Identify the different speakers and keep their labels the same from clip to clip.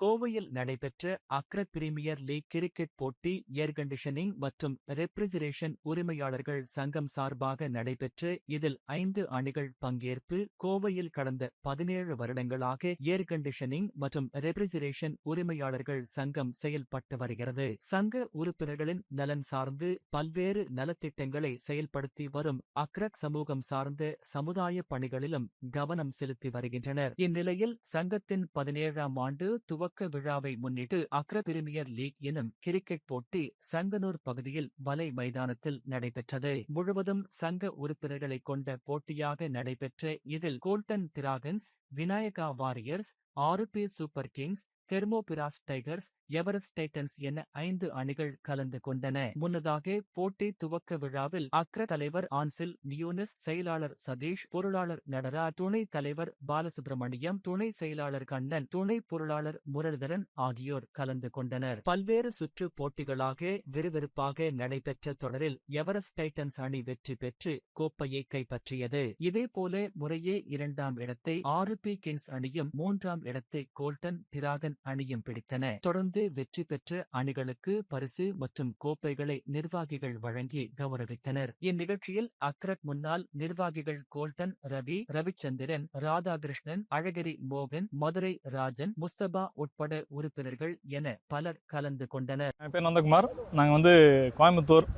Speaker 1: கோவையில் நடைபெற்ற அக்ர premier league cricket போட்டி ஏர் கண்டிஷனிங் மற்றும் ரெப்ரிஜரேஷன் உரிமையாளர்கள் சங்கம் சார்பாக நடைபெற்று இதில் ஐந்து அணிகள் பங்கேற்பு கோவையில் கடந்த பதினேழு வருடங்களாக ஏர் கண்டிஷனிங் மற்றும் ரெப்ரிஜரேஷன் உரிமையாளர்கள் சங்கம் செயல்பட்டு வருகிறது. சங்க உறுப்பினர்களின் நலன் சார்ந்து பல்வேறு நலத்திட்டங்களை செயல்படுத்தி வரும் அக்ரக் சமூகம் சார்ந்த சமுதாய பணிகளிலும் கவனம் செலுத்தி வருகின்றனர். இந்நிலையில் சங்கத்தின் பதினேழாம் ஆண்டு துவக்க விழாவை முன்னிட்டு அக்ர பிரிமியர் லீக் எனும் கிரிக்கெட் போட்டி சங்கனூர் பகுதியில் வலை மைதானத்தில் நடைபெற்றது. முழுவதும் சங்க உறுப்பினர்களை கொண்ட போட்டியாக நடைபெற்ற இதில் கோல்டன் திராகன்ஸ் விநாயகா வாரியர்ஸ் ஆறு P super kings Thermopros tigers Everest titans என ஐந்து அணிகள் கலந்து கொண்டன. முன்னதாக போட்டி துவக்க விழாவில் அக்ர தலைவர் ஆன்சில் நியூனஸ் செயலாளர் சதீஷ் பொருளாளர் நடரா துணை தலைவர் பாலசுப்ரமணியம் துணை செயலாளர் கண்ணன் துணை பொருளாளர் முரளிதரன் ஆகியோர் கலந்து கொண்டனர். பல்வேறு சுற்று போட்டிகளாக விறுவிறுப்பாக நடைபெற்ற தொடரில் எவரெஸ்ட் டைட்டன்ஸ் அணி வெற்றி பெற்று கோப்பையை கைப்பற்றியது. இதேபோல முறையே இரண்டாம் இடத்தை ஆறு பி கிங்ஸ் அணியும் மூன்றாம் இடத்தை கோல்டன் டிராகன் அணியும் பிடித்தன. தொடர்ந்து வெற்றி பெற்ற அணிகளுக்கு பரிசு மற்றும் கோப்பைகளை நிர்வாகிகள் வழங்கி கௌரவித்தனர். இந்நிகழ்ச்சியில் அக்ரக் முன்னாள் நிர்வாகிகள் கோல்டன் ரவி ரவிச்சந்திரன் ராதாகிருஷ்ணன் அழகிரி மோகன் மதுரை ராஜன் முஸ்தபா உட்பட உறுப்பினர்கள் என பலர் கலந்து கொண்டனர்.
Speaker 2: என் பேர் நந்தகுமார். நாங்கள் வந்து Coimbatore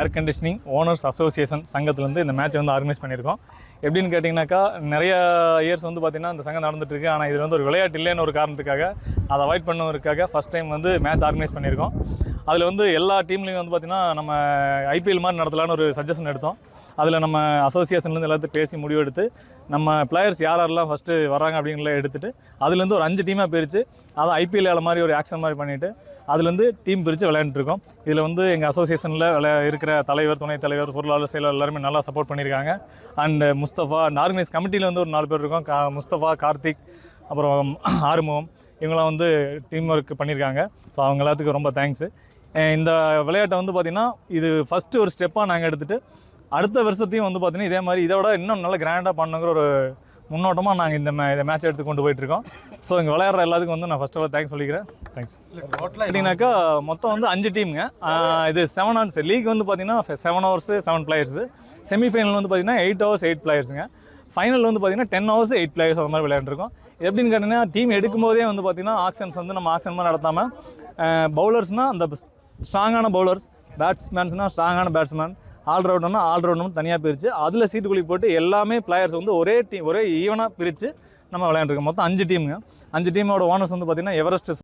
Speaker 2: air conditioning owners association சங்கத்துலேருந்து இந்த மேட்ச் வந்து ஆர்கனைஸ் பண்ணியிருக்கோம். எப்படின்னு கேட்டிங்கனாக்கா நிறைய இயர்ஸ் வந்து பார்த்திங்கன்னா இந்த சங்கம் நடந்துட்டு இருக்கு. ஆனால் இது வந்து ஒரு விளையாட்டு இல்லைன்னு ஒரு காரணத்துக்காக அதை அவாய்ட் பண்ணுவதற்காக ஃபஸ்ட் டைம் வந்து மேட்ச் ஆர்கனைஸ் பண்ணியிருக்கோம். அதில் வந்து எல்லா டீம்லேயும் வந்து பார்த்திங்கன்னா நம்ம ஐபிஎல் மாதிரி நடத்தலான்னு ஒரு சஜஷன் எடுத்தோம். அதில் நம்ம அசோசியேஷன்லேருந்து எல்லாத்தையும் பேசி முடிவெடுத்து நம்ம பிளேயர்ஸ் யார் யாரெல்லாம் ஃபஸ்ட்டு வராங்க அப்படிங்கிறத எடுத்துட்டு அதுலேருந்து ஒரு அஞ்சு டீமாக பிரித்து அதை ஐபிஎல் ஏழை மாதிரி ஒரு ஆக்ஷன் மாதிரி பண்ணிவிட்டு அதுலேருந்து டீம் பிரித்து விளையாண்டுருக்கோம் இதில் வந்து எங்கள் அசோசியேஷனில் விளையா இருக்கிற தலைவர் துணைத் தலைவர் பொருளாளர் செயலர் எல்லாருமே நல்லா சப்போர்ட் பண்ணியிருக்காங்க. அண்ட் முஸ்தஃபா அண்ட் ஆர்கனைஸ் கமிட்டியில் வந்து ஒரு நாலு பேர் இருக்கோம். கா முஸ்தஃபா கார்த்திக் அப்புறம் ஆறுமுகம் இவங்களாம் வந்து டீம் ஒர்க் பண்ணியிருக்காங்க. ஸோ அவங்க எல்லாத்துக்கும் ரொம்ப தேங்க்ஸு இந்த விளையாட்டை வந்து பார்த்திங்கன்னா இது ஃபஸ்ட்டு ஒரு ஸ்டெப்பாக நாங்கள் எடுத்துகிட்டு அடுத்த வருஷத்தையும் வந்து பார்த்தீங்கன்னா இதே மாதிரி இதோட இன்னும் நல்லா கிராண்டாக பண்ணுங்கிற ஒரு முன்னோட்டமாக நாங்கள் இந்த மே இந்த மேட்ச் எடுத்து கொண்டு போயிட்டுருக்கோம். ஸோ இங்கே விளையாடுற எல்லாத்துக்கும் வந்து நான் ஃபஸ்ட் ஆஃப் ஆல் தேங்க்ஸ் சொல்லிக்கிறேன். தேங்க்ஸ் எப்படின்னாக்கா மொத்தம் வந்து அஞ்சு டீமுங்க இது செவன் ஹவர்ஸ் லீக் வந்து பார்த்தீங்கன்னா seven overs seven players semifinal வந்து பார்த்தீங்கன்னா எயிட் ஹவர்ஸ் எயிட் பிளேயர்ஸுங்க ஃபைனல் வந்து பார்த்தீங்கன்னா டென் ஹவர்ஸ் எயிட் பிளேயர்ஸ் அந்த மாதிரி விளையாண்டுருக்கோம். எப்படின்னு கேட்டிங்கன்னா டீம் எடுக்கும்போதே வந்து பார்த்தீங்கன்னா ஆக்ஷன்ஸ் வந்து நம்ம ஆக்ஷன் மாதிரி நடத்தாமல் பவுலர்ஸ்னால் அந்த ஸ்ட்ராங்கான பவுலர்ஸ் பேட்ஸ்மேன்ஸ்னால் ஸ்ட்ராங்கான பேட்ஸ்மேன் ஆல்ரவுண்டர்னா ஆல்ரவுண்டர்னு தனியாக பிரித்து அதில் சீட்டு குழி போட்டு எல்லாமே பிளேயர்ஸ் வந்து ஒரே டீம் ஒரே ஈவனாக பிரித்து நம்ம விளையாண்டுருக்கோம். மொத்தம் அஞ்சு டீமுங்க அஞ்சு டீமோட ஓனர்ஸ் வந்து பார்த்திங்கன்னா எவரெஸ்ட்